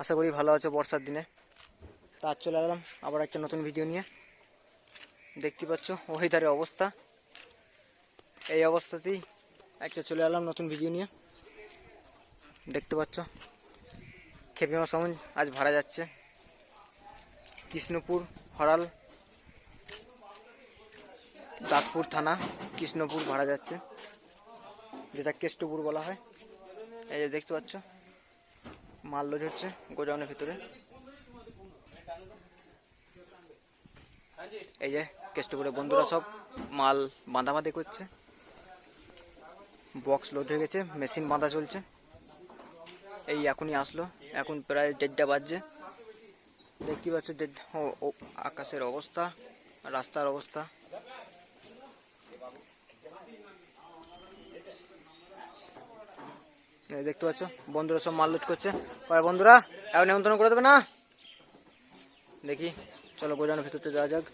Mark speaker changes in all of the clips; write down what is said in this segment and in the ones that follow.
Speaker 1: আশা করি ভালো আছো বর্ষার দিনে। তা চলে এলাম আবার একটা নতুন ভিডিও নিয়ে। দেখতে পাচ্ছ ওয়েদারের অবস্থা। এই অবস্থাতেই একটা চলে এলাম নতুন ভিডিও নিয়ে। দেখতে পাচ্ছ খেপিমা সমন আজ ভাড়া যাচ্ছে। কৃষ্ণপুর, হরাল, দাঁতপুর থানা, কৃষ্ণপুর ভাড়া যাচ্ছে। যেটা কেষ্টপুর বলা হয়। এই যে দেখতে পাচ্ছ মাল লোড হচ্ছে গোডাউনের ভিতরে। এই যে কেষ্টপুরে বন্ধুরা সব মাল বাঁধাবাঁধি করছে। বক্স লোড হয়ে গেছে, মেশিন বাঁধা চলছে। এই এখনই আসলো, এখন প্রায় দেড়টা বাজছে। দেখতে পাচ্ছ দেড়- ও আকাশের অবস্থা, রাস্তার অবস্থা। দেখতে পাচ্ছ বন্ধুরা সব মাল লুট করছে। কয় বন্ধুরা এখন নিমন্ত্রণ করে দেবে না? দেখি চলো গোজানোর ভিতরতে যাওয়া যাক।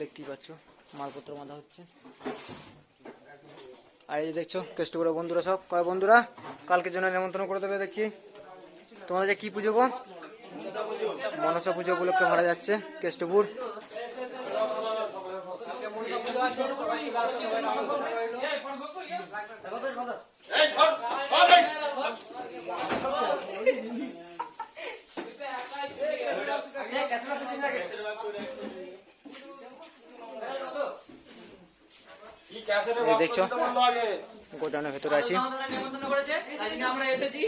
Speaker 1: দেখতেই পাচ্ছ, মালপত্র বাঁধা হচ্ছে। আর এই যে দেখছ কেষ্টপুরের বন্ধুরা সব। কয় বন্ধুরা? কালকের জন্য নিমন্ত্রণ করে দেবে দেখি। তোমাদের যে কি পুজো গো? মনসা পুজো উপলক্ষে ভরা যাচ্ছে, কেষ্টপুর। দেখছ? গোডাউনের ভেতরে আছি।
Speaker 2: আমরা এসেছি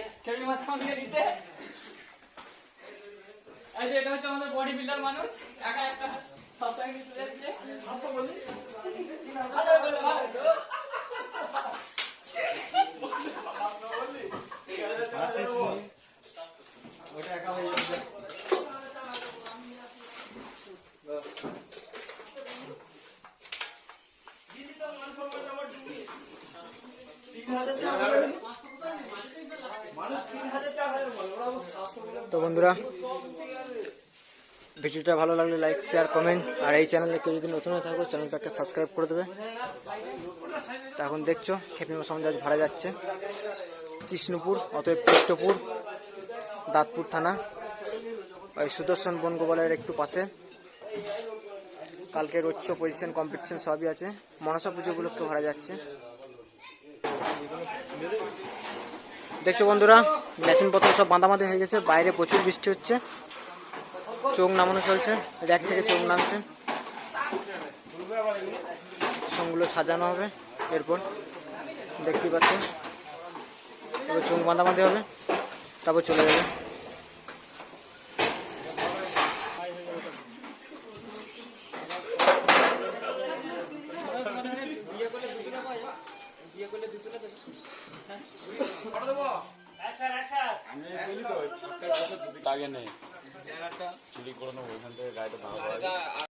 Speaker 2: এই যে এটা হচ্ছে আমাদের বডি বিল্ডার মানুষ একা একটা সবসময়
Speaker 1: তো বন্ধুরা, ভিডিওটা ভালো লাগলে লাইক শেয়ার কমেন্ট আর এই চ্যানেলে কেউ যদি নতুন হয়ে থাকো চ্যানেলটাকে সাবস্ক্রাইব করে দেবে। তা এখন দেখছ খেপিমা সমাজ ভাড়া যাচ্ছে। কৃষ্ণপুর, অতএব কৃষ্ণপুর, দাঁতপুর থানা, ওই সুদর্শন বন গোপালের একটু পাশে। কালকে রোচ্চ পজিশন কম্পিটিশন সবই আছে। মনসা পুজো উপলক্ষে ভরা যাচ্ছে। দেখছ বন্ধুরা, মেশিন পত্র সব বাঁধাবাঁধি হয়ে গেছে, বাইরে প্রচুর বৃষ্টি হচ্ছে। চোখ নামানো চলছে, র্যাক থেকে চোখ নামছে। সবগুলো সাজানো হবে, এরপর দেখতেই পাচ্ছেন এবার চোখ বাঁধাবাঁধি হবে, তারপর চলে যাবে।
Speaker 3: আগে নেই চুরি করে নেব ওইখান থেকে গাড়িটা ভাঙা